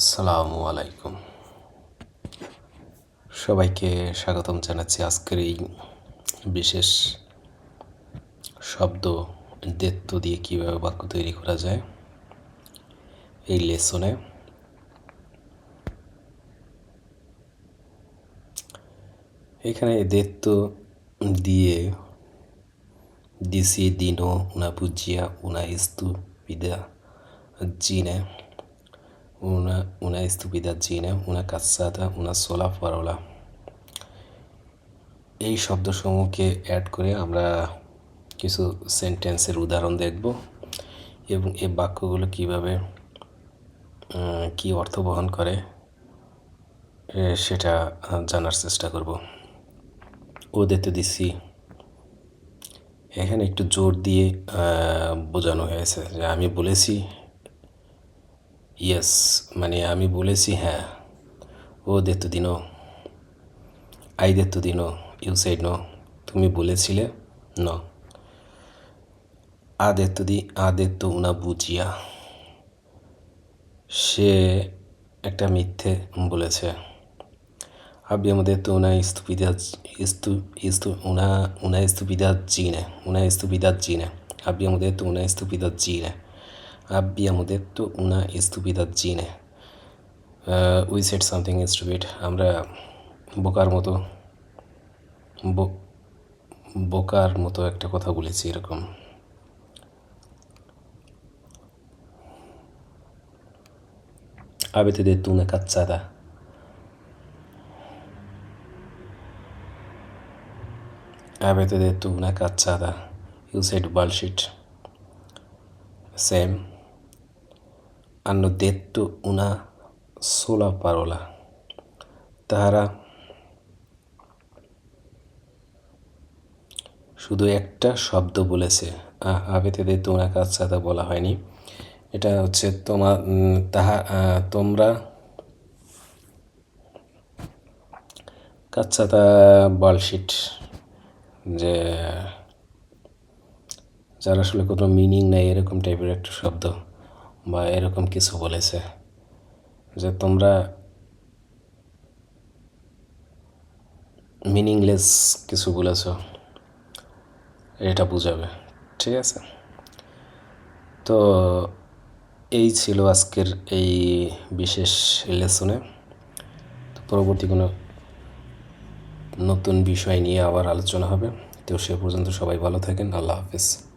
আসসালামু আলাইকুম। সবাইকে স্বাগতম জানাচ্ছি আজকের এই বিশেষ শব্দ দেত্ব দিয়ে কীভাবে বাক্য তৈরি করা যায় এই লেসনে। এখানে দেত্ব দিয়ে দিসি দিনো una bugia una stupida gine una, una stupidaggine una cazzata una sola parola. এই শব্দসমূহকে অ্যাড করে আমরা কিছু সেন্টেন্সের উদাহরণ দেখব এবং এই বাক্যগুলো কীভাবে কি অর্থ বহন করে সেটা জানার চেষ্টা করব। ওদের তো দিচ্ছি এখানে একটু জোর দিয়ে বোঝানো হয়েছে যে আমি বলেছি ইয়েস মানে আমি বলেছি হ্যাঁ। ও দেখতো দিনও আই দেখতো দিনও ইউ সাইড নো তুমি বলেছিলে ন আ তো দি, আ তো উনা বুঝিয়া। সে একটা মিথ্যে বলেছে। আবি আমাদের তো উনা ইস্তুপিদা, ইস্তু ইস্তু, উনা উনা ইস্তুপিদা জি না উনা ইস্তুপিদা জি না আমাদের তো উনা ইস্তুপিদা জি আবিয়াম দেত্তু উনা ইস্তুপিদার জিনে উই সেট সামথিং ইস্টুপিড আমরা বোকার মতো বোকার মতো একটা কথা বলেছি এরকম। আবেতে দে তুনে কাচ্চা দা আবেতে দে তুনে কাচ্চা দা ইউ সেট বালশিট সেম Hanno detto una sola parola. তাহারা শুধু একটা শব্দ বলেছে। আ- আবেতে দে তোমরা কাচ্চাতা বলা হয়নি। এটা হচ্ছে উম, তাহা তোমরা কাচ্চাতা বলশিট যে যার আসলে কোনো মিনিং নাই এরকম টাইপের একটা শব্দ। বা এরকম কিছু বলেছে যে তোমরা মিনিংলেস কিছু বলেছ, এটা বুঝাবে। ঠিক আছে? তো এই ছিল আজকের এই বিশেষ লেসনে তো পরবর্তী কোনো নতুন বিষয় নিয়ে আবার আলোচনা হবে। তো সে পর্যন্ত সবাই ভালো থাকেন। আল্লাহ হাফেজ।